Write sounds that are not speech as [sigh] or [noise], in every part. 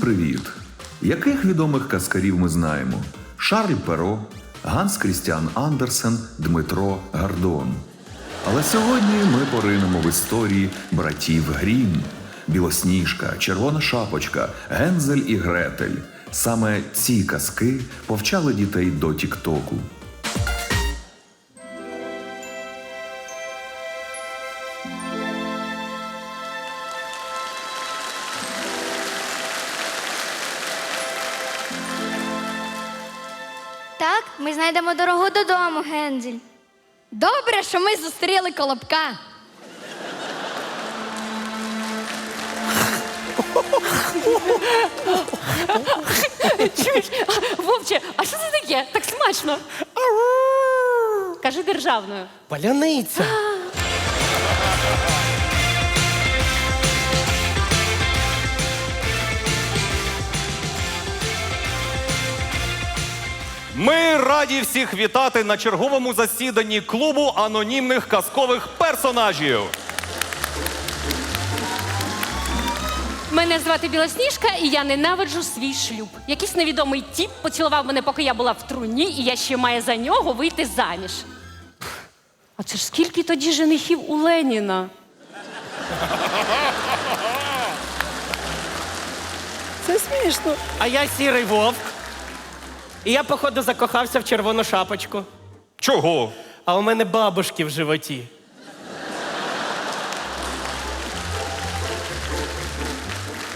привіт! Яких відомих казкарів ми знаємо? Шарль Перо, Ганс Крістіан Андерсен, Дмитро Гардон. Але сьогодні ми поринемо в історії братів Грім. Білосніжка, Червона шапочка, Гензель і Гретель. Саме ці казки повчали дітей до Тіктоку. Гензель. Добре, що ми зустріли колобка. Чуєш, А, Вовче, а що це таке? Так смачно. Кажи державною. Паляниця. Ми раді всіх вітати на черговому засіданні клубу анонімних казкових персонажів. Мене звати Білосніжка, і я ненавиджу свій шлюб. Якийсь невідомий тіп поцілував мене, поки я була в труні, і я ще маю за нього вийти заміж. А це ж скільки тоді женихів у Леніна? Це смішно. А я сірий вовк. І я, походу, закохався в червону шапочку. Чого? А у мене бабушки в животі.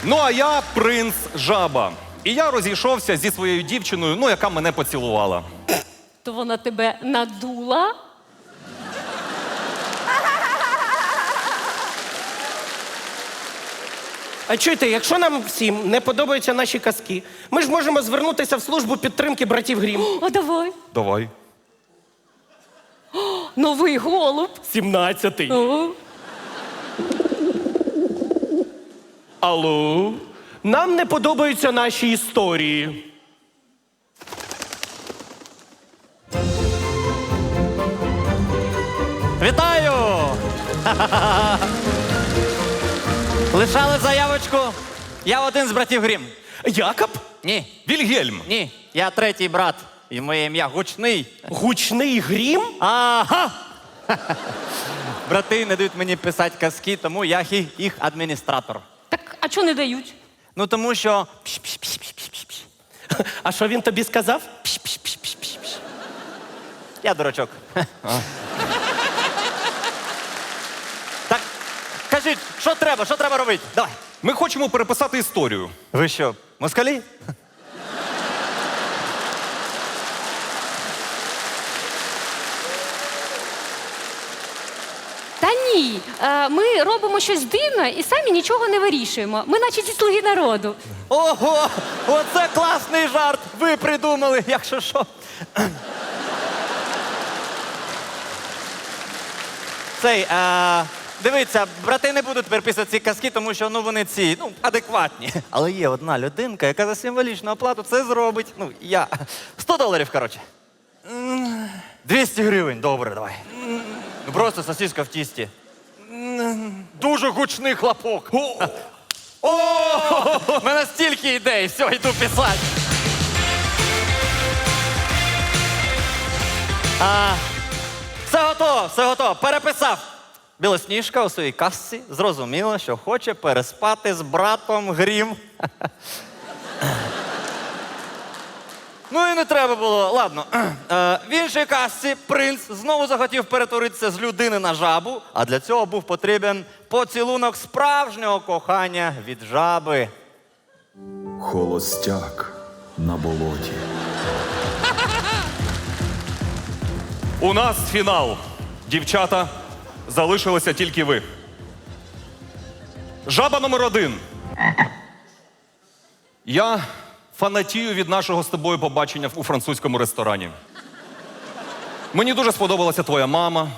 Ну а я принц жаба. І я розійшовся зі своєю дівчиною, ну яка мене поцілувала. То вона тебе надула? А чуєте, якщо нам всім не подобаються наші казки, ми ж можемо звернутися в службу підтримки братів Грім. О, давай. Давай. Новий голуб. Сімнадцятий. О. Алло. Нам не подобаються наші історії. Вітаю! Лишали заявочку. Я один з братів Грім. Якоб? Ні, Вільгельм. ні, я третій брат. І моє ім'я гучний. Гучний грім? Ага! [laughs] Брати не дають мені писати казки, тому я хі- їх адміністратор. Так, а чого не дають? Ну тому що. А що він тобі сказав? Я дурачок. [laughs] Так, кажіть, що треба, що треба робити? Давай. Ми хочемо переписати історію. Ви що, москалі? Та ні, е, ми робимо щось дивне і самі нічого не вирішуємо. Ми наче ці слуги народу. Ого! Оце класний жарт! Ви придумали, якщо що. Цей, е, дивіться, брати не будуть переписувати ці казки, тому що ну, вони ці ну, адекватні. Але є одна людинка, яка за символічну оплату це зробить. Ну, я. 100 доларів, коротше. М, 200 гривень, добре, давай. Ну просто сосиска в тісті. Дуже гучний хлопок. О, у мене стільки ідей, все, йду писати. А, все готово, все готово. Переписав. Білосніжка у своїй касці зрозуміла, що хоче переспати з братом Грім. Ну і не треба було. Ладно. Е, в іншій касці принц знову захотів перетворитися з людини на жабу, а для цього був потрібен поцілунок справжнього кохання від жаби. Холостяк на болоті. У нас фінал. Дівчата, залишилися тільки ви. Жаба номер один. Я фанатію від нашого з тобою побачення у французькому ресторані. Мені дуже сподобалася твоя мама.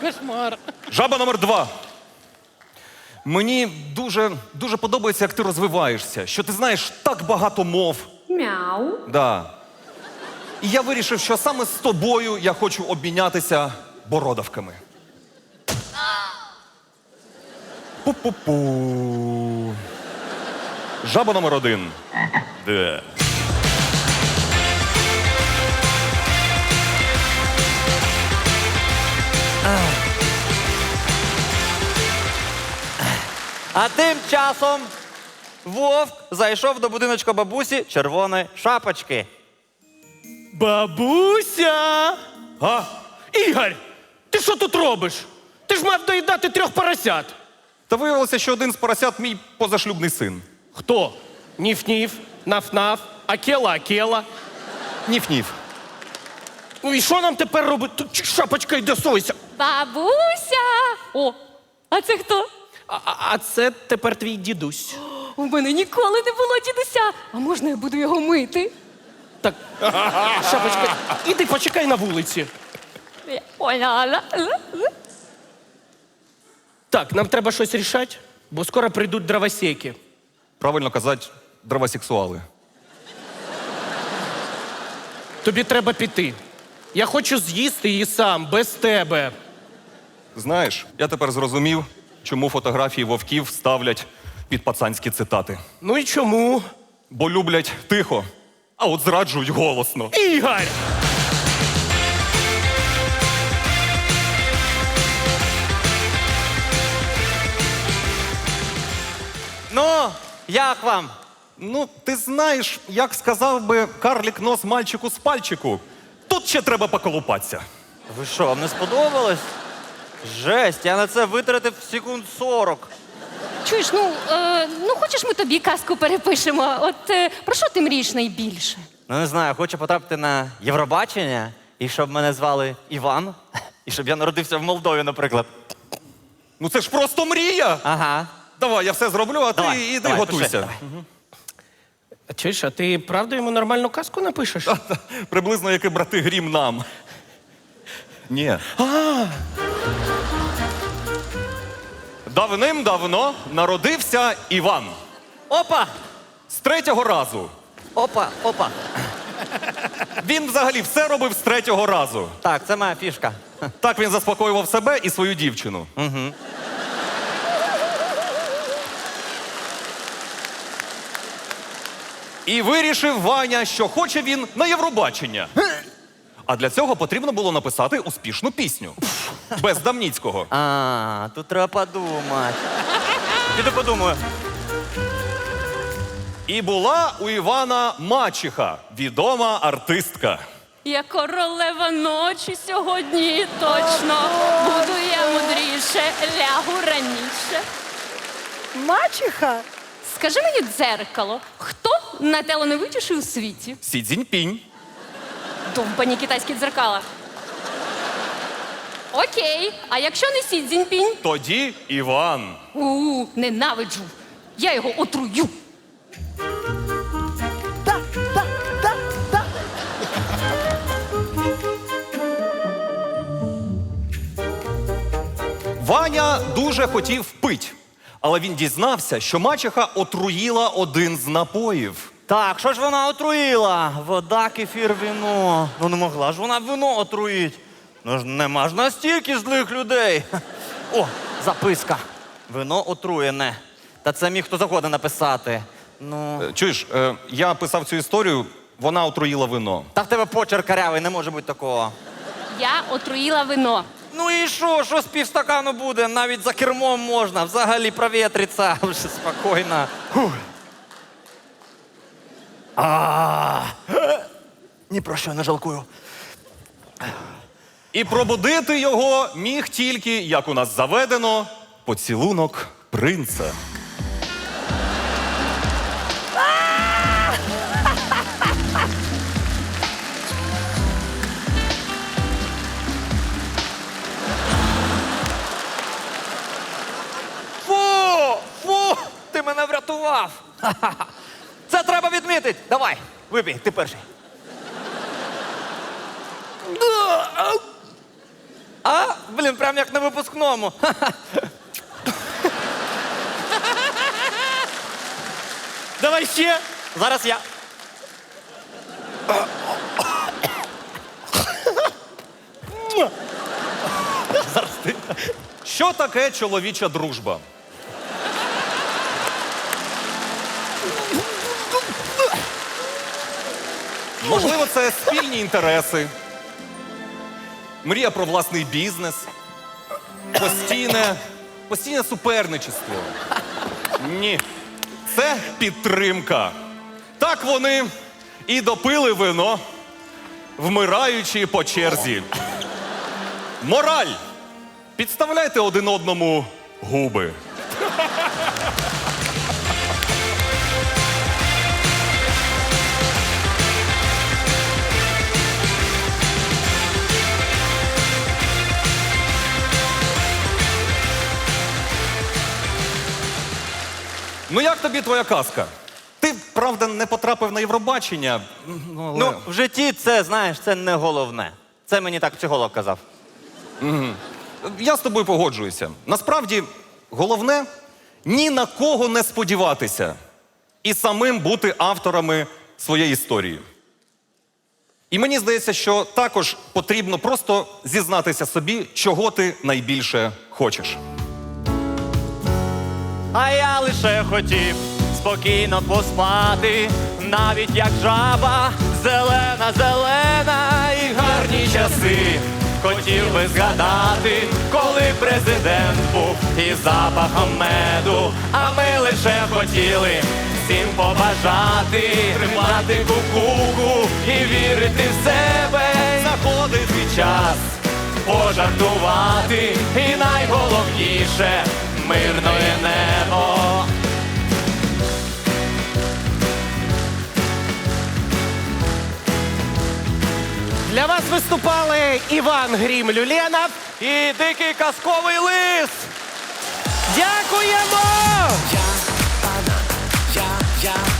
Кошмар. Жаба номер два. Мені дуже, дуже подобається, як ти розвиваєшся, що ти знаєш так багато мов. Мяу. Да. І я вирішив, що саме з тобою я хочу обмінятися бородавками. Пу-пу-пу. Жаба номер один. Де? А тим часом Вовк зайшов до будиночка бабусі червоної шапочки. Бабуся! А? Ігор, ти що тут робиш? Ти ж мав доїдати трьох поросят. Та виявилося, що один з поросят мій позашлюбний син. Хто? Ніф-ніф, наф-наф, акела-акела. Ніф-ніф. Ну і що нам тепер робити? Тут шапочка йде сойся. Бабуся! О, а це хто? А, а- а це тепер твій дідусь. У мене ніколи не було дідуся. А можна я буду його мити? Так, шапочка, іди почекай на вулиці. Оля-ля. Так, нам треба щось рішати, бо скоро прийдуть дровосеки. Правильно казати, дровосексуали. Тобі треба піти. Я хочу з'їсти її сам, без тебе. Знаєш, я тепер зрозумів, чому фотографії вовків ставлять під пацанські цитати. Ну і чому? Бо люблять тихо, а от зраджують голосно. Ігор! Ну, як вам? Ну, ти знаєш, як сказав би карлік нос мальчику з пальчику, тут ще треба поколупатися. Ви що, вам не сподобалось? Жесть, я на це витратив секунд 40. Чуєш, ну, е, ну хочеш ми тобі казку перепишемо? От е, про що ти мрієш найбільше? Ну, не знаю, хочу потрапити на Євробачення, і щоб мене звали Іван, і щоб я народився в Молдові, наприклад. Ну це ж просто мрія. Ага. Давай, я все зроблю, а ти іди давай, готуйся. давай. Чуєш, а ти правда йому нормальну казку напишеш? [laughs] Приблизно як і брати грім нам. Ні. Давним-давно народився Іван. Опа! З третього разу. Опа, опа. Він взагалі все робив з третього разу. Так, це моя фішка. Так він заспокоював себе і свою дівчину. Угу. І вирішив Ваня, що хоче він на Євробачення. А для цього потрібно було написати успішну пісню. Без Дамніцького. А, тут треба подумати. Піду подумаю. І була у Івана мачіха, відома артистка. Я королева ночі сьогодні точно. Буду я мудріше, лягу раніше. Мачеха? Скажи мені, дзеркало, хто найталановитіший у світі? Сі Цзіньпінь. Довбані китайські дзеркала. Окей, а якщо не Сі Цзіньпінь? Тоді Іван. У, ненавиджу. Я його отрую. Да, да, да, да. Ваня дуже хотів пить, але він дізнався, що мачеха отруїла один з напоїв. Так, що ж вона отруїла? Вода, кефір, вино. Ну не могла ж вона вино отруїть. Ну ж нема ж настільки злих людей. О, записка. Вино отруєне. Та це міг хто завгодно написати. Ну. Е, Чуєш, е, я писав цю історію, вона отруїла вино. Та в тебе почерк карявий, не може бути такого. Я отруїла вино. Ну і що, що з півстакану буде? Навіть за кермом можна, взагалі провітриться. [laughs] Вже спокійно. Фух. А, Ні про що не жалкую. І пробудити його міг тільки, як у нас заведено, поцілунок принца. Фу! Фу! Ти мене врятував! Це треба відмітити. Давай, випій, ти перший. Блін, прям як на випускному. Давай ще. Зараз я. Зараз ти. Що таке чоловіча дружба? Можливо, це спільні інтереси мрія про власний бізнес, постійне, постійне суперничество. Ні. Це підтримка. Так вони і допили вино, вмираючи по черзі. Мораль. Підставляйте один одному губи. Ну як тобі твоя казка? Ти, правда, не потрапив на Євробачення. Ну, але... Ну, в житті це, знаєш, це не головне. Це мені так психолог казав. Я з тобою погоджуюся. Насправді, головне ні на кого не сподіватися і самим бути авторами своєї історії. І мені здається, що також потрібно просто зізнатися собі, чого ти найбільше хочеш. А я лише хотів спокійно поспати, навіть як жаба, зелена, зелена і гарні часи. Хотів би згадати, коли президент був із запахом меду, а ми лише хотіли всім побажати, тримати кукуху і вірити в себе. Заходить твій час пожартувати, і найголовніше мирне небо. Для вас виступали Іван Грім Люленов і Дикий Казковий Лис. Дякуємо! Я, вона, я, я.